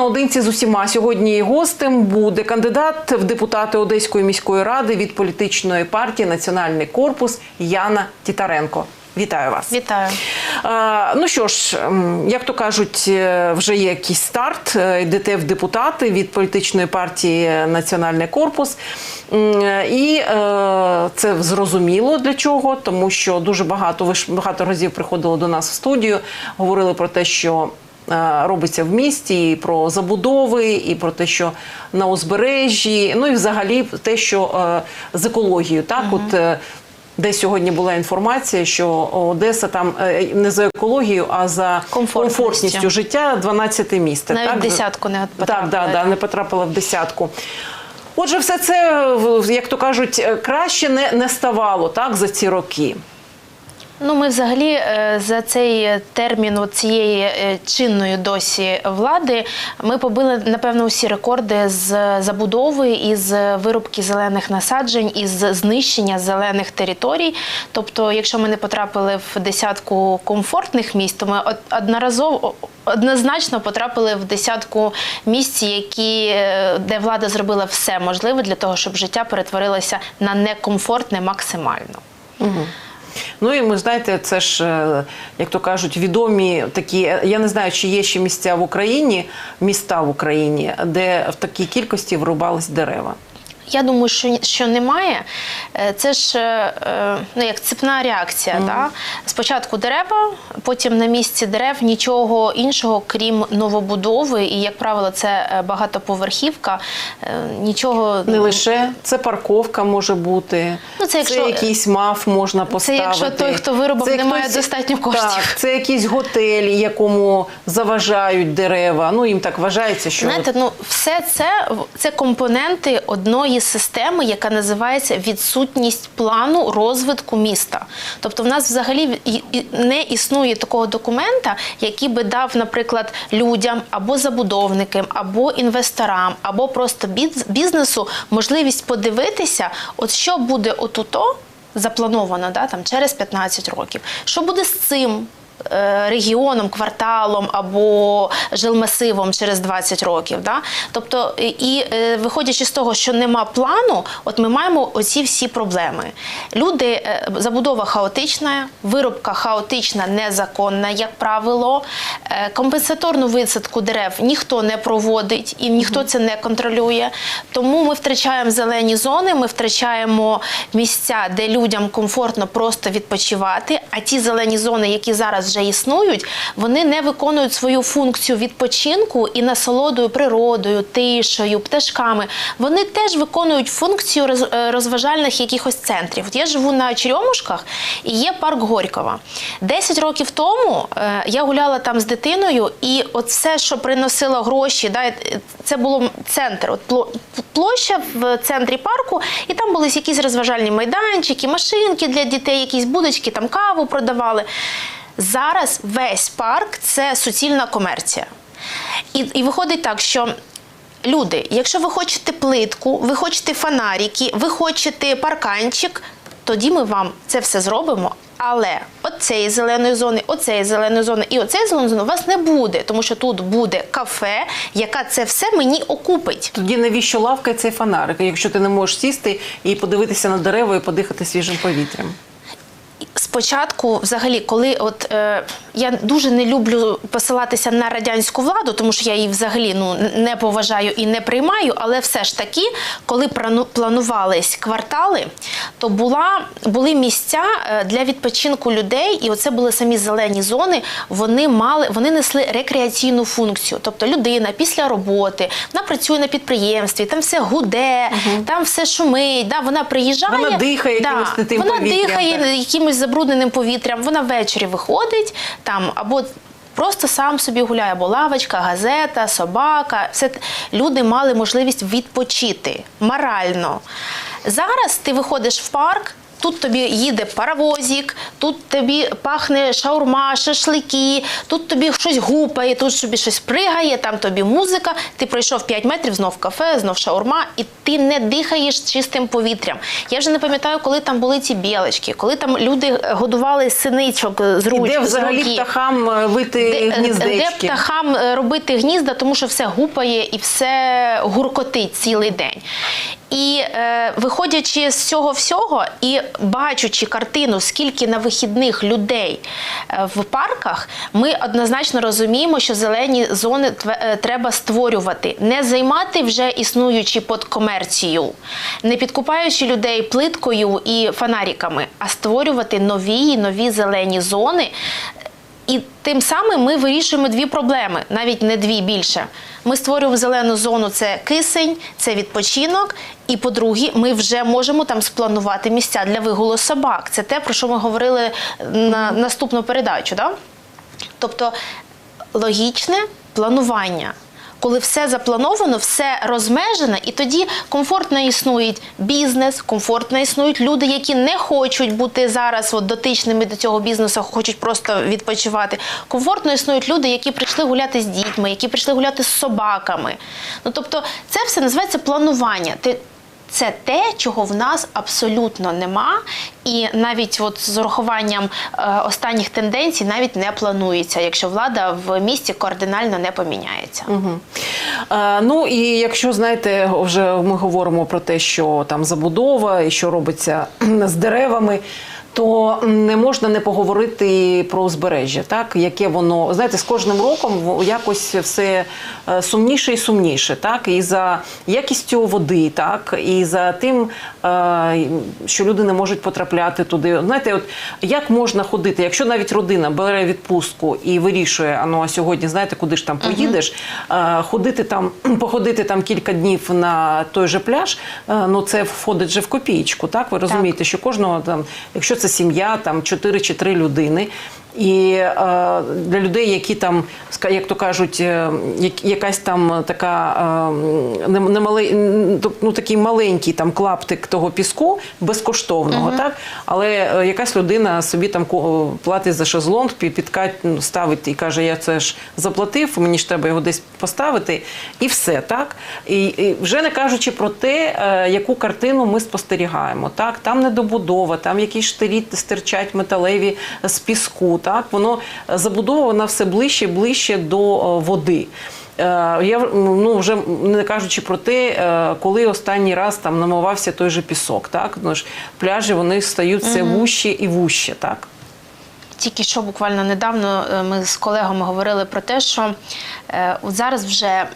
наодинці з усіма. Сьогодні гостем буде кандидат в депутати Одеської міської ради від політичної партії Національний корпус Яна Тітаренко. Вітаю вас. Вітаю. Ну що ж, як то кажуть, е, вже є якийсь старт. Е, Йдете в депутати від політичної партії Національний корпус. Е, І е, це зрозуміло для чого, тому що дуже багато ви ж багато разів приходили до нас в студію, говорили про те, що. Е, Робиться в місті і про забудови, і про те, що на узбережжі, ну і взагалі те, що е, з екологією, так от е, де сьогодні була інформація, що Одеса там не за екологію, а за Комфортністю. комфортністю життя 12 місце. Навіть так? в десятку не Так, потрапили. да, да, не потрапила в десятку. Отже, все це, як то кажуть, краще не, не ставало так за ці роки. Ну, ми взагалі е, за цей термін цієї е, чинної досі влади ми побили напевно усі рекорди з забудови із вирубки зелених насаджень, із знищення зелених територій. Тобто, якщо ми не потрапили в десятку комфортних місць, то ми од- одноразово однозначно потрапили в десятку місць, які е, де влада зробила все можливе для того, щоб життя перетворилося на некомфортне максимально. Ну і ми знаєте, це ж, е, як то кажуть, відомі такі. Я не знаю, чи є ще місця в Україні, міста в Україні, де в такій кількості вирубались дерева. Я думаю, що, що немає. Е, Це ж е, е, ну, як цепна реакція. Да? Спочатку дерева, потім на місці дерев нічого іншого, крім новобудови. І, як правило, це багатоповерхівка. Нічого Не лише це парковка може бути, Ну, це якщо- якийсь маф можна поставити. Це якщо той, хто виробив, Це не має достатньо коштів. Так, це якийсь готель, якому заважають дерева. Ну їм так вважається, що Знаєте, ну все це це компоненти одної системи, яка називається відсутність плану розвитку міста. Тобто, в нас взагалі не існує такого документа, який би дав, наприклад, людям або забудовникам, або інвесторам, або просто бізнесу можливість подивитися, от що буде отуто. Заплановано да, там, через 15 років. Що буде з цим? Е, регіоном, кварталом або жилмасивом через 20 років. Да? Тобто, і- е, виходячи з того, що нема плану, от ми маємо оці всі проблеми. Люди, е, забудова хаотична, вирубка хаотична, незаконна, як правило. Компенсаторну висадку дерев ніхто не проводить і ніхто це не контролює. Тому ми втрачаємо зелені зони, ми втрачаємо місця, де людям комфортно просто відпочивати. А ті зелені зони, які зараз вже існують, вони не виконують свою функцію відпочинку і насолодою природою, тишею, пташками. Вони теж виконують функцію е, розважальних якихось центрів. Я живу на Черемушках і є парк Горького. Десять років тому е, я гуляла там з дитиною, і от все, що приносило гроші, да, е, це було центр, от площа в центрі парку, і там були якісь розважальні майданчики, машинки для дітей, якісь будочки, там каву продавали. Зараз весь парк це суцільна комерція. І, і виходить так, що. Люди, якщо ви хочете плитку, ви хочете фонарики, ви хочете парканчик, тоді ми вам це все зробимо. Але оцеї зеленої зони, оцеї зеленої зони і оцеї зеленої зони у вас не буде, тому що тут буде кафе, яка це все мені окупить. тоді навіщо лавка і цей фонарик, якщо ти не можеш сісти і подивитися на дерева і подихати свіжим повітрям. Спочатку, взагалі, коли от е, я дуже не люблю посилатися на радянську владу, тому що я її взагалі ну не поважаю і не приймаю. Але все ж таки, коли планувались квартали, то була були місця е, для відпочинку людей, і оце були самі зелені зони. Вони мали вони несли рекреаційну функцію. Тобто людина після роботи вона працює на підприємстві, там все гуде, там все шумить. Да, вона приїжджає, Вона дихає да, якимось вона дихає якимось забрудненим повітрям. Вона ввечері виходить там або. Просто сам собі гуляє, або лавочка, газета, собака. Все люди мали можливість відпочити морально. Зараз ти виходиш в парк, Тут тобі їде паровозик, тут тобі пахне шаурма, шашлики, тут тобі щось гупає, тут тобі щось пригає, там тобі музика. Ти пройшов 5 метрів, знов кафе, знов шаурма, і ти не дихаєш чистим повітрям. Я вже не пам'ятаю, коли там були ці білочки, коли там люди годували синичок з І де взагалі птахам е, вити Де, де птахам е, робити гнізда, тому що все гупає і все гуркотить цілий день. І е, виходячи з цього всього і бачучи картину, скільки на вихідних людей е, в парках, ми однозначно розуміємо, що зелені зони тве- треба створювати, не займати вже існуючі під комерцію, не підкупаючи людей плиткою і фонариками, а створювати нові і нові зелені зони. І тим самим ми вирішуємо дві проблеми, навіть не дві більше. Ми створюємо зелену зону це кисень, це відпочинок. І по-друге, ми вже можемо там спланувати місця для вигулу собак. Це те, про що ми говорили на наступну передачу. Да? Тобто логічне планування. Коли все заплановано, все розмежено, і тоді комфортно існує бізнес, комфортно існують люди, які не хочуть бути зараз от, дотичними до цього бізнесу, хочуть просто відпочивати. Комфортно існують люди, які прийшли гуляти з дітьми, які прийшли гуляти з собаками. Ну тобто, це все називається планування. Ти це те, чого в нас абсолютно нема, і навіть от з урахуванням е, останніх тенденцій навіть не планується, якщо влада в місті кардинально не поміняється. Е, Ну і якщо знаєте, вже ми говоримо про те, що там забудова і що робиться з деревами. То не можна не поговорити про узбережжя, так? Яке воно знаєте, з кожним роком якось все е, сумніше і сумніше, так? І за якістю води, так? І за тим, е, що люди не можуть потрапляти туди. Знаєте, от як можна ходити, якщо навіть родина бере відпустку і вирішує, а ну а сьогодні знаєте, куди ж там поїдеш, е, ходити там, походити там кілька днів на той же пляж, ну це входить же в копієчку, так? Ви розумієте, що кожного там, якщо це сім'я, там 4 чи 3 людини. І е, для людей, які там, як то кажуть, е, якась там така е, не, не ну, такий маленький там клаптик того піску безкоштовного, так? Але е, якась людина собі там платить за шезлонг, пі- підкат ну, ставить і каже, я це ж заплатив, мені ж треба його десь поставити, і все, так? І, і вже не кажучи про те, е, яку картину ми спостерігаємо. Так? Там недобудова, там якісь штирі стирчать металеві з піску. Так? Воно е, забудовано все ближче і ближче до е, води. Е, Я ну вже не кажучи про те, коли останній раз там намивався той же пісок, так ну ж пляжі вони стають все вужче і вужче, так Тільки що буквально недавно ми з колегами говорили про те, що зараз вже.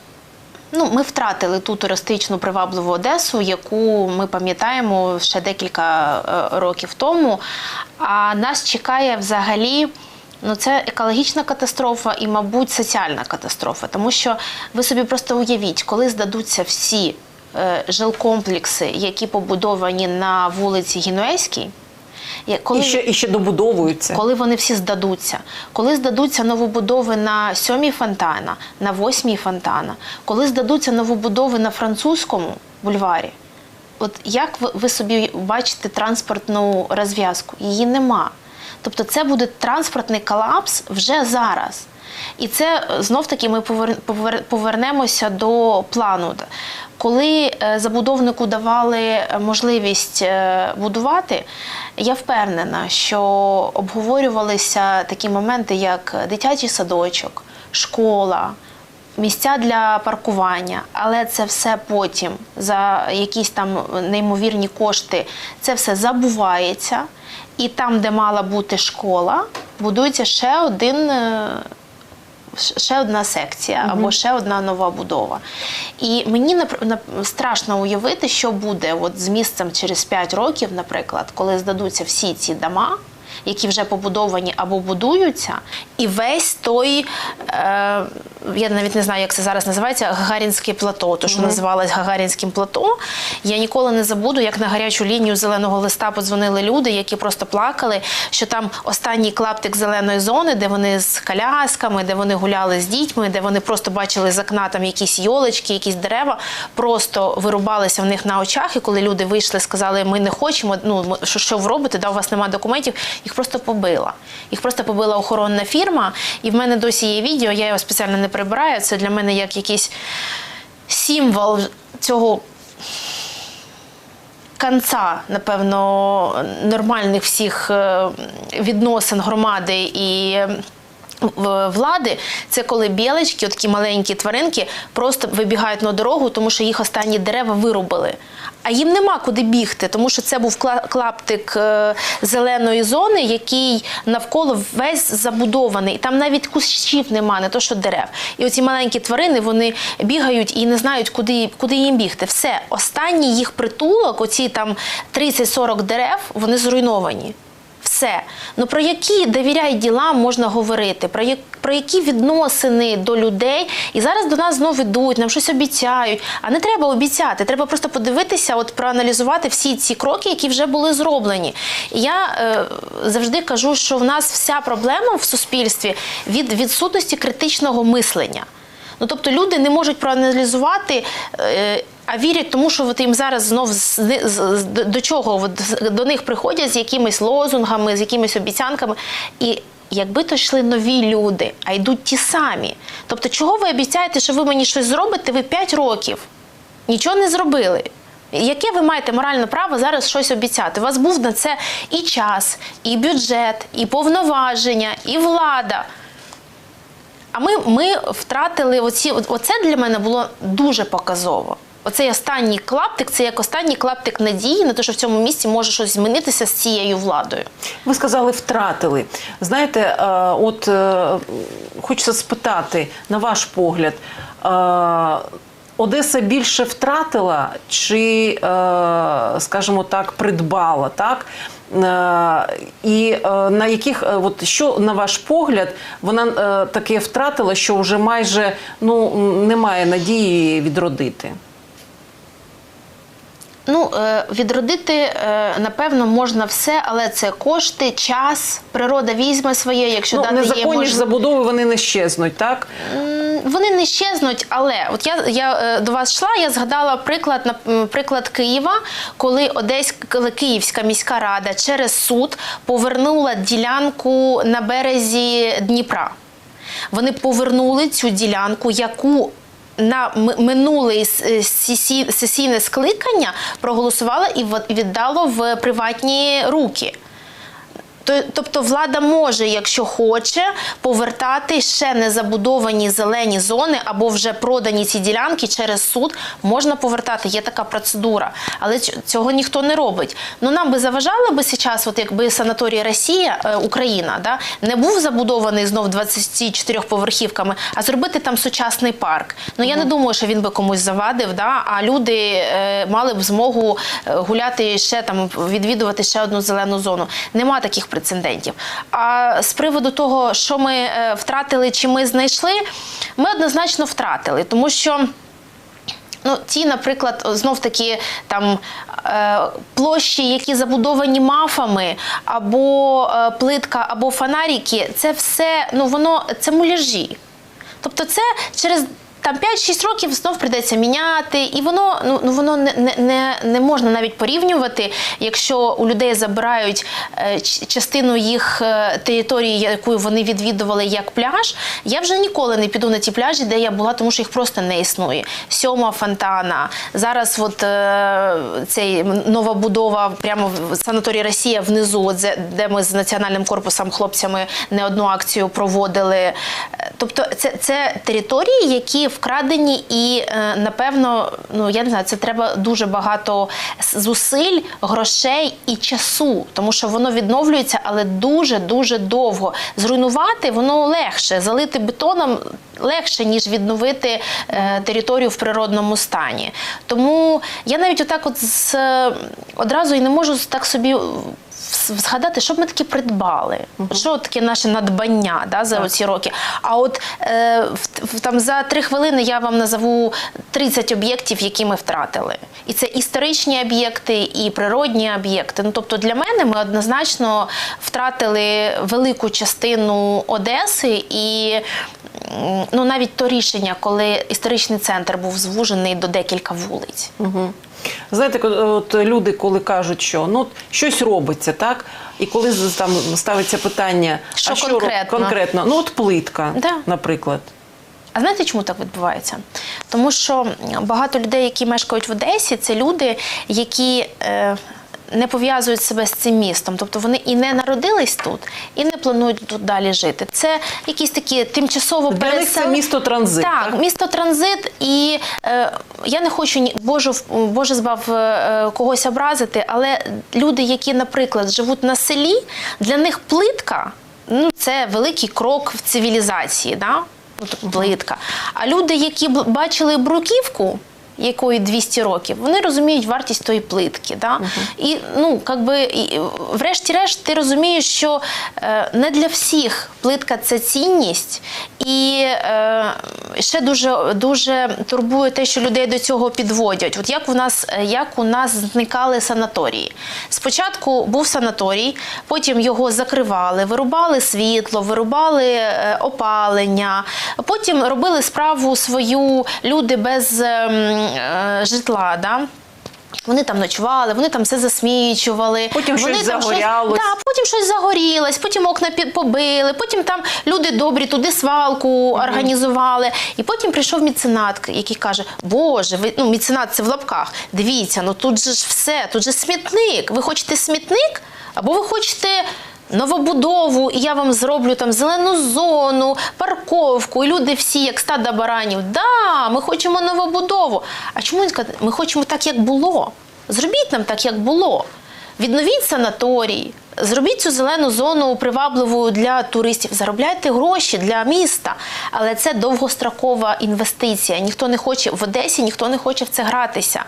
Ну, ми втратили ту туристичну привабливу Одесу, яку ми пам'ятаємо ще декілька е, років тому. А нас чекає взагалі. Ну, це екологічна катастрофа і, мабуть, соціальна катастрофа. Тому що ви собі просто уявіть, коли здадуться всі е, жилкомплекси, які побудовані на вулиці Гінуейській, я- коли... і ще і ще добудовуються. Коли вони всі здадуться, коли здадуться новобудови на сьомій фонтана, на восьмій фонтана, коли здадуться новобудови на французькому бульварі, от як ви, ви собі бачите транспортну розв'язку? Її нема. Тобто це буде транспортний колапс вже зараз. І це знов таки ми повер- повер- повернемося до плану. Коли е, забудовнику давали е, можливість е, будувати, я впевнена, що обговорювалися такі моменти, як дитячий садочок, школа, місця для паркування, але це все потім за якісь там неймовірні кошти, це все забувається. І там, де мала бути школа, будується ще один. Ще одна секція або ще одна нова будова. І мені страшно уявити, що буде от з місцем через 5 років, наприклад, коли здадуться всі ці дома, які вже побудовані або будуються, і весь той е, я навіть не знаю, як це зараз називається, Гагарінське плато, то що називалось Гагарінським плато. Я ніколи не забуду, як на гарячу лінію зеленого листа подзвонили люди, які просто плакали, що там останній клаптик зеленої зони, де вони з колясками, де вони гуляли з дітьми, де вони просто бачили з окна там якісь йолочки, якісь дерева, просто вирубалися в них на очах. І коли люди вийшли, сказали, ми не хочемо, ну що, що ви робите, да, у вас немає документів, їх просто побила. Їх просто побила охоронна фірма. І в мене досі є відео, я його спеціально не прибираю. Це для мене як якийсь символ цього конца, напевно, нормальних всіх е, відносин громади і. Влади це коли білочки, такі маленькі тваринки, просто вибігають на дорогу, тому що їх останні дерева вирубили. А їм нема куди бігти, тому що це був кла- клаптик е, зеленої зони, який навколо весь забудований. І там навіть кущів нема, не то що дерев. І оці маленькі тварини вони бігають і не знають, куди, куди їм бігти. Все, останній їх притулок, оці там 30-40 дерев, вони зруйновані. Все. Ну про які довіряй ділам можна говорити, про, як, про які відносини до людей. І зараз до нас знову йдуть, нам щось обіцяють. А не треба обіцяти, треба просто подивитися, от проаналізувати всі ці кроки, які вже були зроблені. Я е, завжди кажу, що в нас вся проблема в суспільстві від відсутності критичного мислення. Ну тобто люди не можуть проаналізувати. Е, а вірять тому, що от їм зараз знов до чого от, до них приходять з якимись лозунгами, з якимись обіцянками. І якби то йшли нові люди, а йдуть ті самі. Тобто, чого ви обіцяєте, що ви мені щось зробите? Ви 5 років нічого не зробили. Яке ви маєте моральне право зараз щось обіцяти? У вас був на це і час, і бюджет, і повноваження, і влада. А ми, ми втратили оці, оце для мене було дуже показово. Оцей останній клаптик це як останній клаптик надії на те, що в цьому місті може щось змінитися з цією владою. Ви сказали, втратили. Знаєте, е, от е, хочеться спитати, на ваш погляд, е, Одеса більше втратила чи, скажімо так, придбала, так? Е, І е, на яких, е, от що, на ваш погляд, вона таке втратила, що вже майже ну, немає надії відродити? Ну, відродити, напевно, можна все, але це кошти, час, природа візьме своє, якщо Ну, дати є незаконні ж забудови вони не щезнуть, так? Вони не щезнуть, але от я, я е, до вас йшла, я згадала приклад приклад Києва, коли Одеська коли Київська міська рада через суд повернула ділянку на березі Дніпра. Вони повернули цю ділянку, яку на минуле сесійне скликання проголосувало і віддало в приватні руки. То- Тобто влада може, якщо хоче, повертати ще не забудовані зелені зони або вже продані ці ділянки через суд. Можна повертати, є така процедура, але цього ніхто не робить. Ну нам би заважало би зараз, от якби санаторій Росія, е, Україна, да, не був забудований знов 24 поверхівками, а зробити там сучасний парк. Ну я не думаю, що він би комусь завадив, да, а люди е, мали б змогу е, гуляти ще там, відвідувати ще одну зелену зону. Нема таких прецедентів. А з приводу того, що ми е, втратили чи ми знайшли, ми однозначно втратили, тому що. Ну, ті, наприклад, знов таки там е, площі, які забудовані мафами, або е, плитка, або фонарики, це все ну воно це муляжі. Тобто, це через там 5-6 років знов прийдеться міняти, і воно ну, ну воно не, не, не, можна навіть порівнювати, якщо у людей забирають е, частину їх е, території, яку вони відвідували як пляж. Я вже ніколи не піду на ті пляжі, де я була, тому що їх просто не існує. Сьома фонтана. Зараз от е, цей нова будова прямо в санаторії Росія внизу, от де- де ми з національним корпусом хлопцями не одну акцію проводили. Е, Тобто, це, це території, які вкрадені, і е, напевно, ну я не знаю, це треба дуже багато зусиль, грошей і часу, тому що воно відновлюється, але дуже дуже довго. Зруйнувати воно легше, залити бетоном легше, ніж відновити е, територію в природному стані. Тому я навіть отак, от з, одразу і не можу так собі згадати, що б ми таке придбали, що таке наше надбання да, за ці роки. А от е, в, там за три хвилини я вам назову 30 об'єктів, які ми втратили. І це історичні об'єкти, і природні об'єкти. Ну тобто для мене ми однозначно втратили велику частину Одеси і. Ну, навіть то рішення, коли історичний центр був звужений до декілька вулиць. Знаєте, от люди, коли кажуть, що ну щось робиться, так? І коли там ставиться питання, Що а що конкретно? що конкретно? Ну от плитка, Да. наприклад. А знаєте, чому так відбувається? Тому що багато людей, які мешкають в Одесі, це люди, які е, не пов'язують себе з цим містом. Тобто вони і не народились тут, і не планують тут далі жити. Це якісь такі тимчасово Для них це місто транзит. Так, місто транзит, і е, я не хочу Боже, Боже збав е, когось образити, але люди, які, наприклад, живуть на селі, для них плитка ну, це великий крок в цивілізації. Да? Ну, плитка. А люди, які бачили бруківку, якої 200 років, вони розуміють вартість тої плитки. Да? І ну, как би, і, врешті-решт, ти розумієш, що е, не для всіх плитка це цінність, і е, ще дуже, дуже турбує те, що людей до цього підводять. От як у нас, е, як у нас зникали санаторії. Спочатку був санаторій, потім його закривали, вирубали світло, вирубали е, опалення, потім робили справу свою люди без е, житла. Да? Вони там ночували, вони там все засмічували. Потім вони щось там загорялось. да, потім щось загорілось, потім окна побили, потім там люди добрі туди свалку організували. І потім прийшов міценат, який каже: Боже, ви ну міценат це в лапках. Дивіться, ну тут же ж все, тут же смітник. Ви хочете смітник? Або ви хочете. Новобудову, і я вам зроблю там зелену зону, парковку, і люди всі, як стада баранів. Да, ми хочемо новобудову. А чому він каже, ми хочемо так, як було? Зробіть нам так, як було. Відновіть санаторій, зробіть цю зелену зону привабливою для туристів, заробляйте гроші для міста. Але це довгострокова інвестиція. Ніхто не хоче в Одесі, ніхто не хоче в це гратися.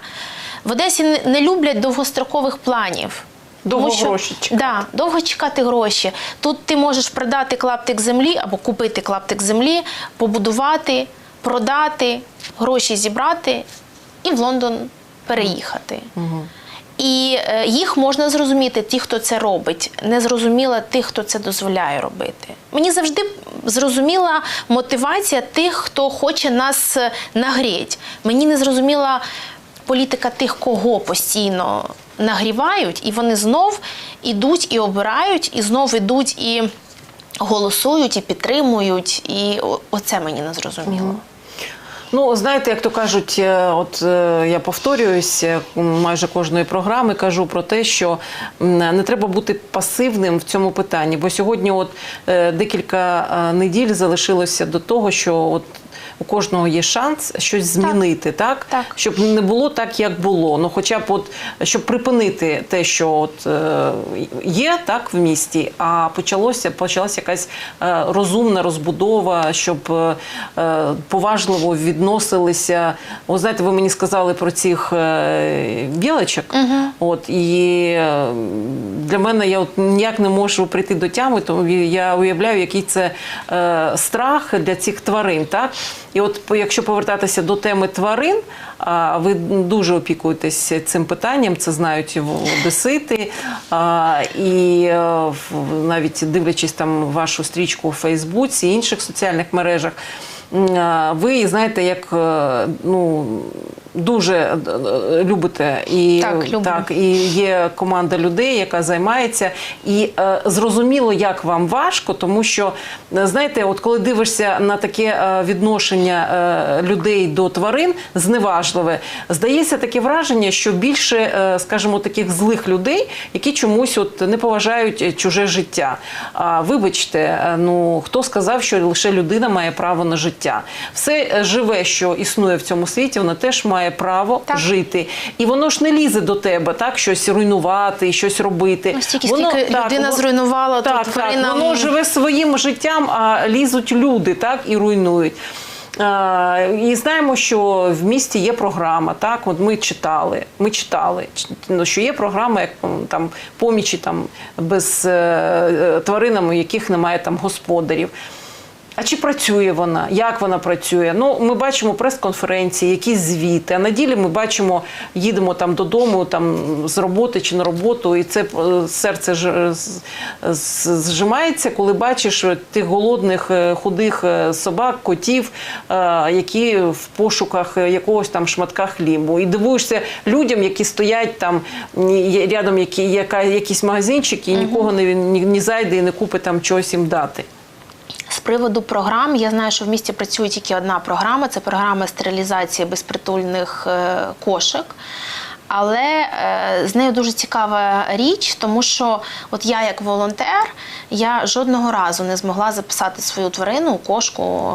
В Одесі не люблять довгострокових планів. Довго Тому що- гроші чекати. Да, довго чекати гроші. Тут ти можеш продати клаптик землі або купити клаптик землі, побудувати, продати, гроші зібрати і в Лондон переїхати. І е, їх можна зрозуміти, ті, хто це робить. Не зрозуміла тих, хто це дозволяє робити. Мені завжди зрозуміла мотивація тих, хто хоче нас е, нагріть. Мені не зрозуміла політика тих, кого постійно нагрівають, і вони знов ідуть і обирають, і знов ідуть і голосують, і підтримують. І оце мені не зрозуміло. Ну, знаєте, як то кажуть, е, от е, я повторююсь е, майже кожної програми, кажу про те, що не треба бути пасивним в цьому питанні. Бо сьогодні, от декілька неділь залишилося до того, що от. У кожного є шанс щось змінити, так? Так. щоб не було так, як було. Ну, хоча б от щоб припинити те, що от е, є так в місті, а почалося почалася якась е, розумна розбудова, щоб е, е, поважливо відносилися. О, знаєте, ви мені сказали про цих е, білочок. От і е, для мене я от ніяк не можу прийти до тями, тому я уявляю, який це е, страх для цих тварин. Так? І от якщо повертатися до теми тварин, ви дуже опікуєтесь цим питанням, це знають одесити. І е, навіть дивлячись там вашу стрічку у Фейсбуці інших соціальних мережах, ви знаєте, як е, ну. Дуже е, е, любите і Так, люблю. так, і є команда людей, яка займається, і е, зрозуміло, як вам важко, тому що е, знаєте, от коли дивишся на таке відношення е, людей до тварин, зневажливе, здається таке враження, що більше, е, скажімо, таких злих людей, які чомусь от не поважають чуже життя. А вибачте, ну хто сказав, що лише людина має право на життя? Все живе, що існує в цьому світі, воно теж має право Так. жити. І воно ж не лізе до тебе, так щось руйнувати, щось робити. Ось тільки скільки людина зруйнувала, то так, тваринам- так, воно живе своїм життям, а лізуть люди, так і руйнують. І знаємо, що в місті є програма. Так, от ми читали. Ми читали, ну, що є програма, як там помічі там без е, е, тваринам, у яких немає там господарів. А чи працює вона? Як вона працює? Ну, ми бачимо прес-конференції, якісь звіти. А на ділі ми бачимо, їдемо там додому, там з роботи чи на роботу, і це е, серце ж- з- зжимається, коли бачиш е, тих голодних е, худих е, собак, котів, е, які в пошуках е, якогось там шматка хлібу. І дивуєшся людям, які стоять там рядом, які яка якийсь магазинчик, і нікого не, ні, ні зайде і не купить там чогось їм дати. З приводу програм, я знаю, що в місті працює тільки одна програма це програма стерилізації безпритульних е, кошик. Але е, з нею дуже цікава річ, тому що от я, як волонтер, я жодного разу не змогла записати свою тварину, кошку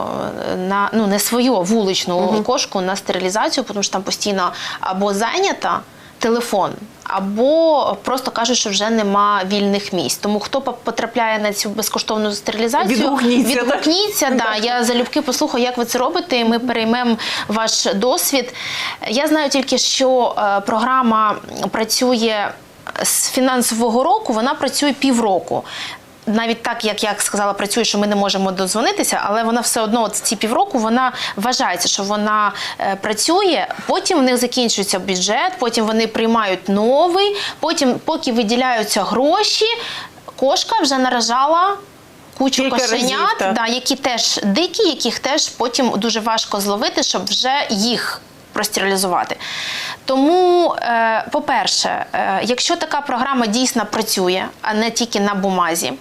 е, на ну не свою а вуличну кошку на стерилізацію, тому що там постійно або зайнята телефон, або просто кажуть, що вже нема вільних місць. Тому хто по- потрапляє на цю безкоштовну стерилізацію, Відгукніться, так? відгукніться. Да, я залюбки послухаю, як ви це робите, і ми переймемо ваш досвід. Я знаю тільки, що е, програма працює з фінансового року, вона працює півроку. Навіть так, як я сказала, працює, що ми не можемо дозвонитися, але вона все одно от ці півроку вона вважається, що вона е, працює. Потім в них закінчується бюджет, потім вони приймають новий. Потім, поки виділяються гроші, кошка вже наражала кучу Кілька кошенят, да, які теж дикі, яких теж потім дуже важко зловити, щоб вже їх простерилізувати. Тому, е, по-перше, е, якщо така програма дійсно працює, а не тільки на бумазі,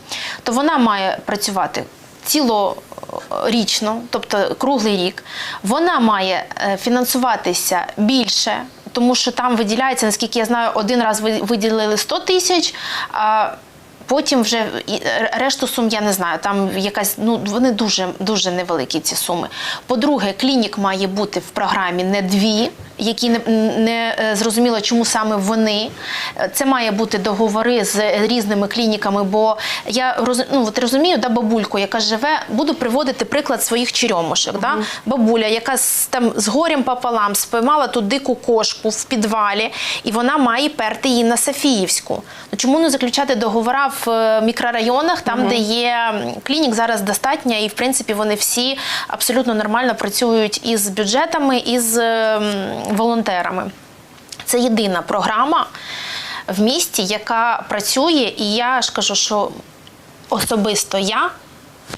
то вона має працювати цілорічно, тобто круглий рік. Вона має е, фінансуватися більше. Тому що там виділяється, наскільки я знаю, один раз виділили 100 тисяч, а Потім вже решту сум я не знаю. Там якась ну вони дуже дуже невеликі ці суми. По-друге, клінік має бути в програмі не дві, які не, не е, зрозуміло, чому саме вони. Це має бути договори з різними клініками. Бо я роз, ну, от розумію, да, бабульку, яка живе, буду приводити приклад своїх черемушек. Да? Бабуля, яка з, там з горем пополам спіймала ту дику кошку в підвалі, і вона має перти її на Софіївську. Ну чому не заключати договори в е, мікрорайонах, там, де є клінік, зараз достатньо, і в принципі вони всі абсолютно нормально працюють із бюджетами, і з ем, волонтерами. Це єдина програма в місті, яка працює, і я ж кажу, що особисто я.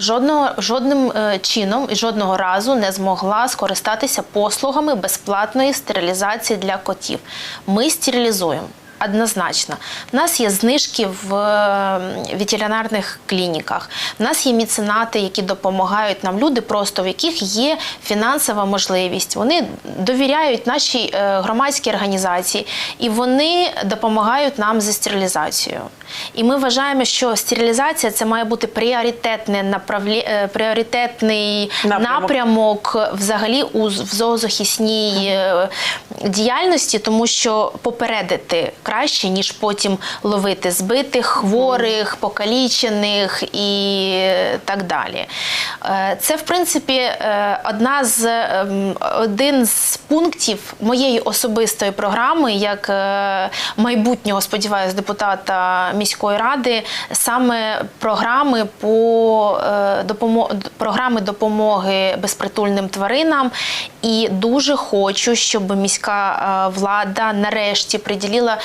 Жодного жодним е, чином і жодного разу не змогла скористатися послугами безплатної стерилізації для котів. Ми стерилізуємо. Однозначно, в нас є знижки в е, ветеринарних клініках. В нас є міценати, які допомагають нам. Люди просто в яких є фінансова можливість. Вони довіряють нашій е, громадській організації і вони допомагають нам зі стерилізацією. І ми вважаємо, що стерилізація це має бути пріоритетне направлі... е, пріоритетний Напрямок. напрямок взагалі у в зоозахисній е, діяльності, тому що попередити краще, ніж потім ловити збитих, хворих, покалічених і е, так далі. Е, Це, в принципі, е, одна з ем, один з пунктів моєї особистої програми, як е, майбутнього, сподіваюся, депутата міської ради, саме програми по е, допомо... програми допомоги безпритульним тваринам. І дуже хочу, щоб міська е, влада нарешті приділила е,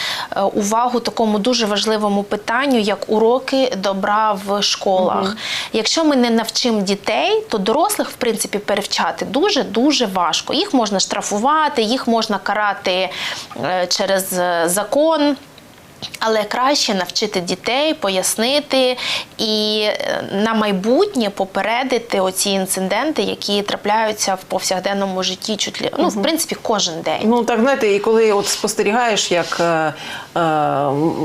увагу такому дуже важливому питанню, як уроки добра в школах. Якщо ми не навчимо дітей, то дорослих, в принципі, перевчати дуже дуже важко. Їх можна штрафувати, їх можна карати е, через е, закон. Але краще навчити дітей, пояснити і е, на майбутнє попередити оці інциденти, які трапляються в повсякденному житті, чуть ли ну в принципі кожен день. Ну так знаєте, і коли от спостерігаєш, як е, е,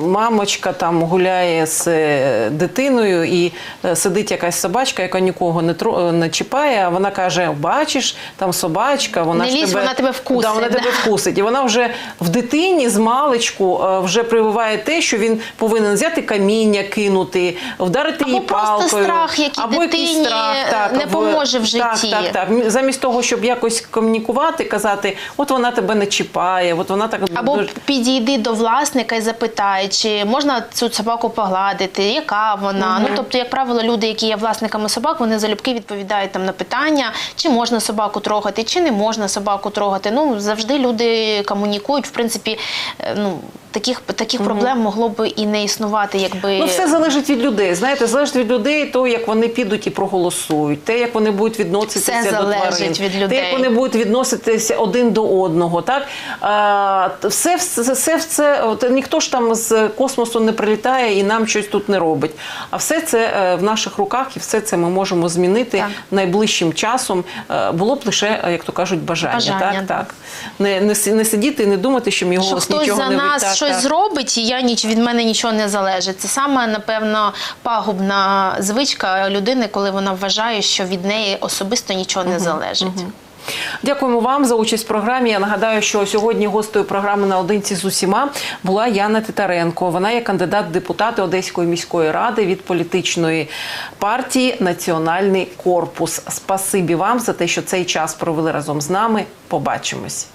мамочка там гуляє з е, дитиною, і сидить якась собачка, яка нікого не тро- не чіпає, а вона каже: бачиш, там собачка, вона Не ж лізь, тебе вона тебе вкусить, Да, вона да. тебе вкусить. І вона вже в дитині з маличку вже прививає те, що він повинен взяти каміння, кинути, вдарити Або просто палкою, страх, який або дитині страх, так, не поможе в житті. Так, так, так. Замість того, щоб якось комунікувати, казати, от вона тебе не чіпає, от вона так Або дуже- підійди до власника і запитай, чи можна цю собаку погладити, яка вона. Ну тобто, як правило, люди, які є власниками собак, вони залюбки відповідають там на питання, чи можна собаку трогати, чи не можна собаку трогати. Ну завжди люди комунікують. В принципі, е, ну таких таких проблем могло би і не існувати, якби Ну, все залежить від людей. Знаєте, залежить від людей, то як вони підуть і проголосують, те, як вони будуть відноситися Все до залежить тварин, від те, як вони будуть відноситися один до одного. Так а, все, все, все, все от, ніхто ж там з космосу не прилітає і нам щось тут не робить. А все це е, в наших руках, і все це ми можемо змінити Так. найближчим часом. Е, Було б лише, е, як то кажуть, бажання. Бажання, так, так. Не, не, не сидіти і не думати, що мій що голос хтось нічого за нас так, щось так. зробить, я ніч від мене нічого не залежить. Це саме напевно пагубна звичка людини, коли вона вважає, що від неї особисто нічого не залежить. Дякуємо вам за участь в програмі. Я нагадаю, що сьогодні гостею програми наодинці з усіма була Яна Титаренко. Вона є кандидат депутати Одеської міської ради від політичної партії Національний корпус. Спасибі вам за те, що цей час провели разом з нами. Побачимось.